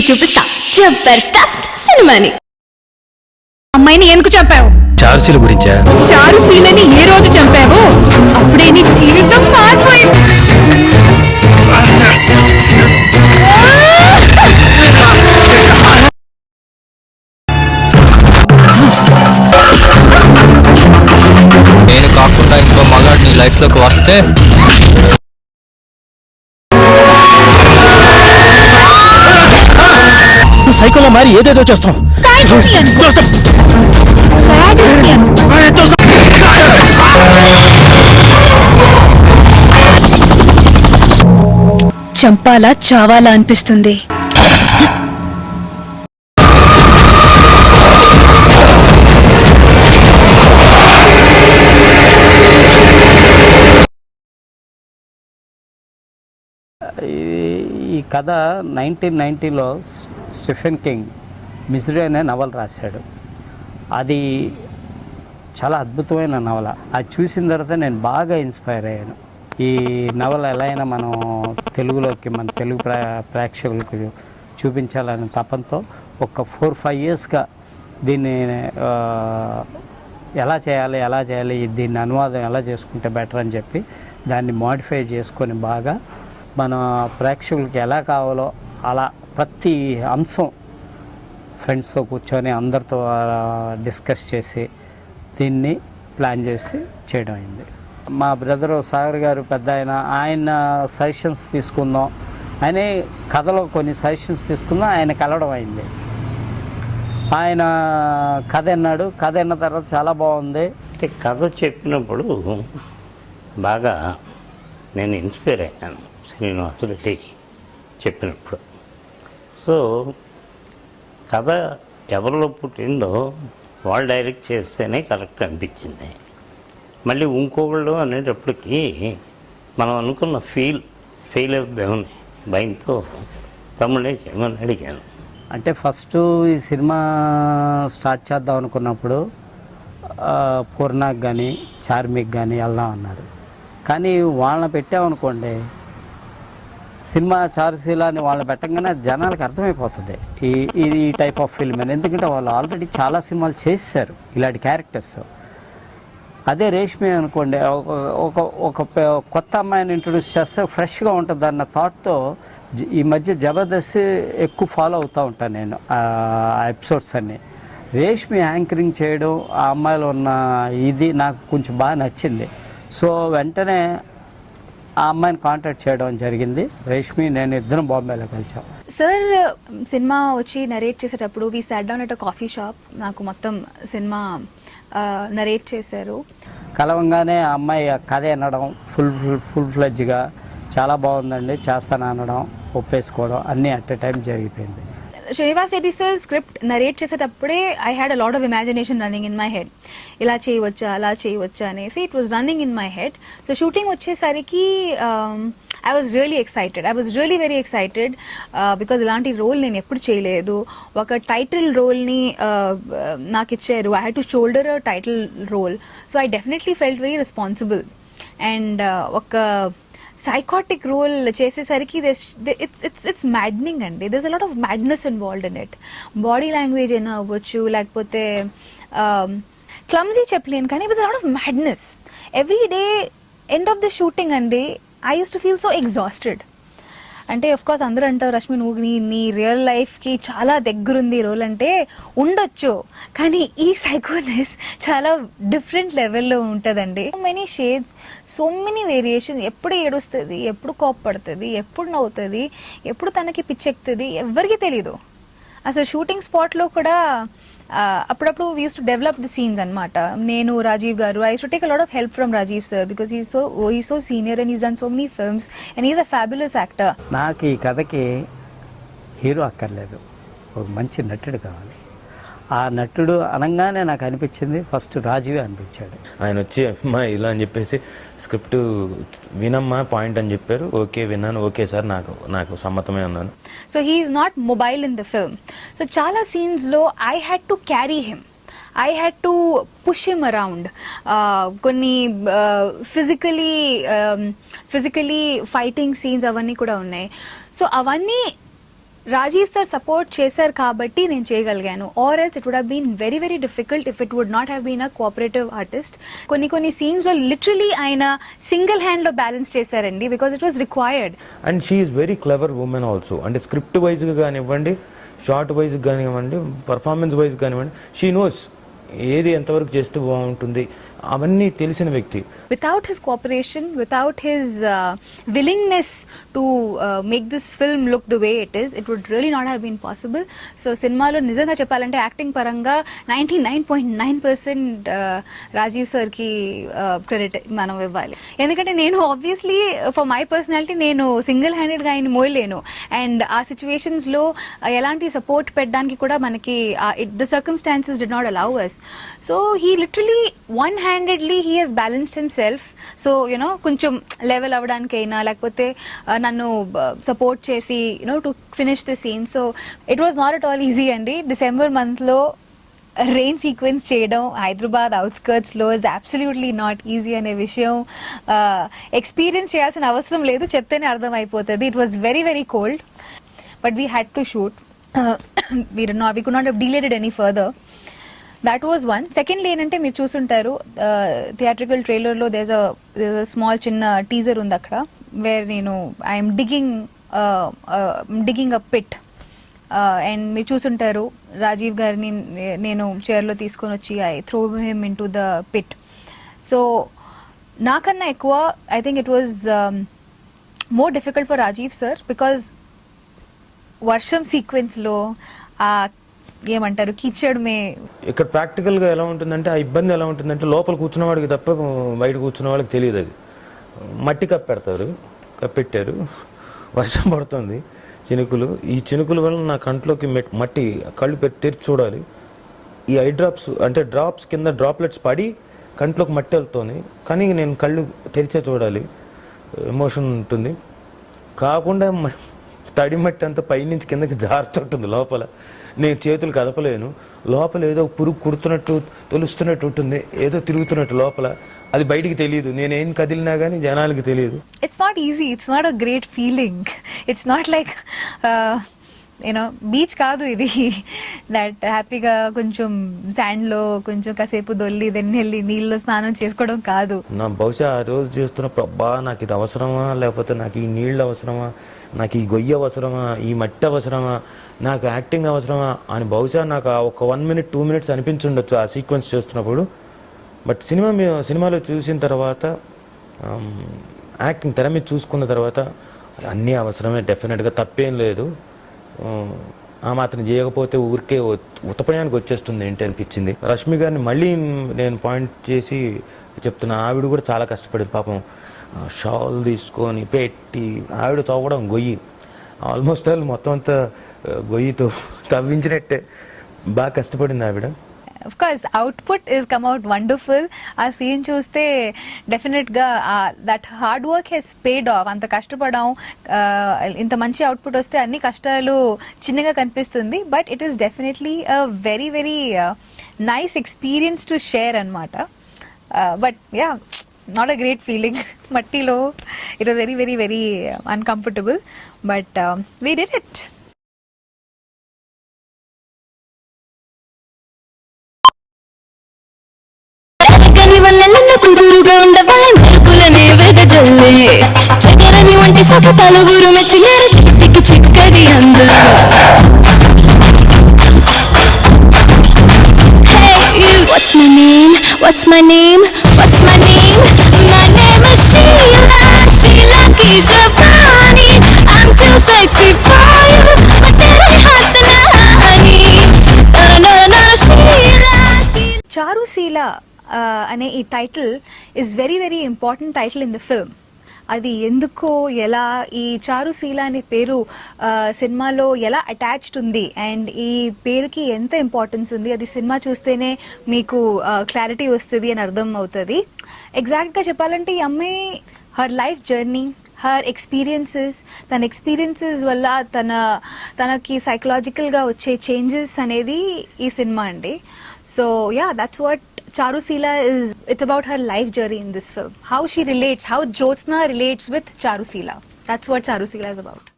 ఇప్పుడు చూపిస్తా. జబర్దస్త్ సినిమాని. అమ్మాయిని ఎందుకు చంపావు? చార్జీల గురించా? చారు శీలని ఏ రోజు చంపావు? అప్పుడే నీ జీవితం మారిపోయింది. నేను కాకుండా ఇంకో మగాడు నీ లైఫ్లోకి వస్తే సైకోలో మారి ఏదేదో. చూస్తాం. చంపాలా చావాలా అనిపిస్తుంది. ఈ- ఈ కథ నైన్టీన్ నైంటీలో స్టిఫెన్ కింగ్ మిజరీ అనే నవల రాశాడు. అది చాలా అద్భుతమైన నవల. అది చూసిన తర్వాత నేను బాగా ఇన్స్పైర్ అయ్యాను. ఈ నవల ఎలా అయినా మనం తెలుగులోకి మన తెలుగు ప్రే ప్రేక్షకులకు చూపించాలనే తపంతో ఒక ఫోర్ ఫైవ్ ఇయర్స్గా దీన్ని ఎలా చేయాలి ఎలా చేయాలి దీన్ని అనువాదం ఎలా చేసుకుంటే బెటర్ అని చెప్పి దాన్ని మాడిఫై చేసుకొని బాగా మన ప్రేక్షకులకి ఎలా కావాలో అలా ప్రతి అంశం ఫ్రెండ్స్తో కూర్చొని అందరితో డిస్కస్ చేసి దీన్ని ప్లాన్ చేసి చేయడం అయింది. మా బ్రదరు సాగర్ గారు పెద్ద ఆయన ఆయన సజెషన్స్ తీసుకుందాం. ఆయన కథలో కొన్ని సజెషన్స్ తీసుకుందాం ఆయన కలవడం అయింది. ఆయన కథ విన్నాడు. కథ విన్న తర్వాత చాలా బాగుంది. అంటే కథ చెప్పినప్పుడు బాగా నేను ఇన్స్పైర్ అయ్యాను. శ్రీనివాసరెడ్డి చెప్పినప్పుడు. సో కథ ఎవరిలో పుట్టిందో వాళ్ళు డైరెక్ట్ చేస్తేనే కరెక్ట్ అనిపించింది. మళ్ళీ ఇంకొకళ్ళు అనేటప్పటికీ మనం అనుకున్న ఫీల్ ఫెయిల్ అవుతామని భయంతో తమ్ముడే చేయమని అడిగాను. అంటే ఫస్ట్ ఈ సినిమా స్టార్ట్ చేద్దాం అనుకున్నప్పుడు పూర్ణాకి కానీ చార్మిక్ కానీ వెళ్దాం అన్నారు. కానీ వాళ్ళని పెట్టామనుకోండి సినిమా చారుశీల అని వాళ్ళని పెట్టంగానే జనాలకు అర్థమైపోతుంది. ఈ ఇది ఈ టైప్ ఆఫ్ ఫిల్మ్ అని. ఎందుకంటే వాళ్ళు ఆల్రెడీ చాలా సినిమాలు చేశారు ఇలాంటి క్యారెక్టర్స్ అదే రేష్మి అనుకోండి ఒక ఒక కొత్త అమ్మాయిని ఇంట్రొడ్యూస్ చేస్తే ఫ్రెష్గా ఉంటుంది అన్న థాట్తో ఈ మధ్య జబర్దస్త్ ఎక్కువ ఫాలో అవుతూ ఉంటాను నేను ఆ ఎపిసోడ్స్ అన్ని. రేష్మి యాంకరింగ్ చేయడం ఆ అమ్మాయిలో ఉన్న ఇది నాకు కొంచెం బాగా నచ్చింది. సో వెంటనే ఆ అమ్మాయిని కాంటాక్ట్ చేయడం జరిగింది. రేష్మి నేను ఇద్దరం బాంబేలో కలిసాం. సార్ సినిమా వచ్చి నరేట్ చేసేటప్పుడు we sat down at coffee shop నాకు మొత్తం సినిమా నరేట్ చేశారు. కలవంగానే ఆ అమ్మాయి కథ వినడం ఫుల్ ఫుల్ ఫుల్ ఫ్లెడ్జ్గా చాలా బాగుందండి. చేస్తాను అనడం ఒప్పేసుకోవడం అన్నీ అట్ ఎ టైం జరిగిపోయింది. Srinivas Reddy sir script narrate చేసేటప్పుడే I had a lot of imagination running in my head ఇలా చేయవచ్చా అలా చేయవచ్చా అనేసి it was running in my head so shooting వచ్చేసరికి I was really excited I was really very excited because ఇలాంటి role నేను ఎప్పుడు చేయలేదు. ఒక టైటిల్ రోల్ని uh, నాకు ఇచ్చారు. I had to shoulder title role so I definitely felt very responsible and ఒక సైకాటిక్ రోల్ చేసేసరికి ఇట్స్ ఇట్స్ ఇట్స్ మ్యాడ్నింగ్ అండి. This a lot of madness involved in it body language అయినా అవ్వచ్చు లేకపోతే clumsy చెప్పలేను కానీ it lot of madness every day end of the shooting అండి I use to feel so exhausted అంటే of course అందరూ అంటారు రష్మి నువ్వు నీ నీ రియల్ లైఫ్కి చాలా దగ్గరుంది ఈ రోల్ అంటే ఉండొచ్చు. కానీ ఈ సైకోనెస్ చాలా డిఫరెంట్ లెవెల్లో ఉంటుందండి. So many shades so many variation ఎప్పుడు ఏడుస్తుంది ఎప్పుడు కోప్పడుతుంది ఎప్పుడు నవ్వుతుంది ఎప్పుడు తనకి పిచ్చెక్కుతుంది ఎవరికి తెలీదు. అసలు షూటింగ్ స్పాట్లో కూడా అప్పుడప్పుడు we used to develop the scenes అనమాట నేను Rajeev garu I to take a lot of help from Rajeev sir because he so he so senior and is done so many films and is a fabulous actor నాకు ఈ కథకి hero అక్కర్లేదు. ఒక మంచి నటుడు కావాలి. ఆ నటుడు అనగానే నాకు అనిపించింది. ఫస్ట్ రాజీవే అనిపించాడు. ఆయన వచ్చి అమ్మా ఇలా అని చెప్పేసి స్క్రిప్ట్ వినమ్మా పాయింట్ అని చెప్పారు. ఓకే విన్నాను. ఓకే సార్ నాకు నాకు సమ్మతమే అన్నాను. So he is not mobile in the film so చాలా సీన్స్లో I had to carry him I had to push him around కొన్ని ఫిజికలీ ఫిజికలీ ఫైటింగ్ సీన్స్ అవన్నీ కూడా ఉన్నాయి. సో అవన్నీ రాజీవ్ సార్ సపోర్ట్ చేశారు కాబట్టి నేను చేయగలిగాను. Or else it would been very very difficult if it would not have been a cooperative artist కొన్ని కొన్ని సీన్స్లో లిటరలీ ఆయన సింగిల్ హ్యాండ్లో బ్యాలెన్స్ చేశారండి because it was required and she is very clever woman also అంటే script wise కానివ్వండి shot wise కానివ్వండి performance wise కానివ్వండి షీ నోస్ ఏది ఎంతవరకు చేస్తే బాగుంటుంది అవన్నీ తెలిసిన వ్యక్తి. Without his cooperation without his willingness to make this film look the way it way it would really not have been possible so cinema నిజంగా చెప్పాలంటే యాక్టింగ్ పరంగా ninety nine point nine percent Rajeev సార్కి credit మనం ఇవ్వాలి. ఎందుకంటే నేను obviously for my personality నేను single హ్యాండెడ్గా ఆయన మోయలేను. అండ్ ఆ సిచ్యువేషన్స్లో ఎలాంటి సపోర్ట్ పెట్టడానికి కూడా మనకి it the circumstances did not allow us so he literally one hand handedly he he's balanced himself so you know కొంచెం లెవెల్ అవ్వడానికైనా లేకపోతే నన్ను సపోర్ట్ చేసి you know to finish the scene so it was not at all easy అండి December మంత్లో rain sequence చేయడం హైదరాబాద్ అవుట్స్కర్ట్స్లో is absolutely not easy అనే విషయం ఎక్స్పీరియన్స్ చేయాల్సిన అవసరం లేదు చెప్తేనే అర్థమైపోతుంది it was very very cold but we had to shoot we not we could not delayed any further that was one second ఏంటంటే మీరు చూసుంటారు థియేట్రికల్ ట్రైలర్లో దేస్ అ స్మాల్ చిన్న టీజర్ ఉంది అక్కడ వేర్ నేను I'm digging digging a pit and మీరు చూసుంటారు రాజీవ్ గారిని నేను చైర్లో తీసుకొని వచ్చి I throw him into the pit so నాకన్నా ఎక్కువ I think it was more difficult for Rajeev sir because వర్షం సీక్వెన్స్లో ఆ ఏమంటారు? కిచ్చడమే ఇక్కడ ప్రాక్టికల్గా ఎలా ఉంటుందంటే ఆ ఇబ్బంది ఎలా ఉంటుందంటే లోపల కూర్చున్న వాడికి తప్ప బయట కూర్చున్న వాళ్ళకి తెలియదు అది. మట్టి కప్పెడతారు కప్పెట్టారు వర్షం పడుతుంది చినుకులు. ఈ చినుకుల వల్ల నా కంట్లోకి మెట్- మట్టి కళ్ళు పెట్టి తెరిచి చూడాలి. ఈ ఐ డ్రాప్స్ అంటే డ్రాప్స్ కింద డ్రాప్లెట్స్ పడి కంట్లోకి మట్టి వెళ్తుంది. కానీ నేను కళ్ళు తెరిచే చూడాలి. ఎమోషన్ ఉంటుంది. కాకుండా మ- తడి మట్టి అంతా పైనుంచి కిందకి జారుతుంటుంది లోపల. నేను చేతులు కదపలేను. లోపల ఏదో పురుగు కుడుతున్నట్టు తొలుస్తున్నట్టు ఉంటుంది. ఏదో తిరుగుతున్నట్టు లోపల. అది బయటికి తెలియదు. నేనేం కదిలినా కానీ జనాలకి తెలియదు. It's not easy it's not a great feeling it's not like you know beach కాదు ఇది. దట్ హ్యాపీగా కొంచెం శాండ్లో కొంచెం కాసేపు దొల్లి దెన్ వెళ్ళి నీళ్ళలో స్నానం చేసుకోవడం కాదు. నా బహుశా ఆ రోజు చేస్తున్నప్పుడు అబ్బా నాకు ఇది అవసరమా? లేకపోతే నాకు ఈ నీళ్ళు అవసరమా? నాకు ఈ గొయ్యి అవసరమా? ఈ మట్టి అవసరమా? నాకు యాక్టింగ్ అవసరమా? అని బహుశా నాకు ఒక వన్ మినిట్ టూ మినిట్స్ అనిపించుండొచ్చు ఆ సీక్వెన్స్ చేస్తున్నప్పుడు. బట్ సినిమా మీ సినిమాలో చూసిన తర్వాత యాక్టింగ్ తెర మీద చూసుకున్న తర్వాత అన్నీ అవసరమే డెఫినెట్గా తప్పేం లేదు. ఆ, మాత్రం చేయకపోతే ఊరికే ఉతపయానికి వచ్చేస్తుంది ఏంటి అనిపించింది. రష్మి గారిని మళ్ళీ నేను పాయింట్ చేసి చెప్తున్నా ఆవిడ కూడా చాలా కష్టపడింది పాపం. షాల్ తీసుకొని పెట్టి ఆవిడ తవ్వడం గొయ్యి. ఆల్మోస్ట్ ఆల్ మొత్తం అంతా గొయ్యితో తవ్వించినట్టే. బాగా కష్టపడింది ఆవిడ. Of course output is come out wonderful ఆ సీన్ చూస్తే డెఫినెట్గా that hard work has paid off అంత కష్టపడం ఇంత మంచి అవుట్పుట్ వస్తే అన్ని కష్టాలు చిన్నగా కనిపిస్తుంది. But it is definitely a very very nice experience to share అనమాట but yeah not a great feeling మట్టిలో it was very very very uncomfortable but we did it కని వల్ల కుదురుగా ఉండవల మెరుపులనే వెదజల్లే చక్కరని వంటి సొక పలుగురు మెచ్చిన చిట్టికి చిక్కడి what's my name? Uh, అనే ఈ title is very very important title in the film అది ఎందుకో ఎలా ఈ చారుశీల అనే పేరు uh, సినిమాలో ఎలా అటాచ్డ్ ఉంది అండ్ ఈ పేరుకి ఎంత ఇంపార్టెన్స్ ఉంది అది సినిమా చూస్తేనే మీకు uh, క్లారిటీ వస్తుంది అని అర్థం అవుతుంది. ఎగ్జాక్ట్గా చెప్పాలంటే ఈ అమ్మాయి her life journey her experiences తన ఎక్స్పీరియన్సెస్ వల్ల తన తనకి సైకలాజికల్గా వచ్చే చేంజెస్ అనేది ఈ సినిమా అండి. So yeah that's what Charusila is it's about her life journey in this film. How she relates, how Jyotsna relates with Charusila. That's what Charusila is about.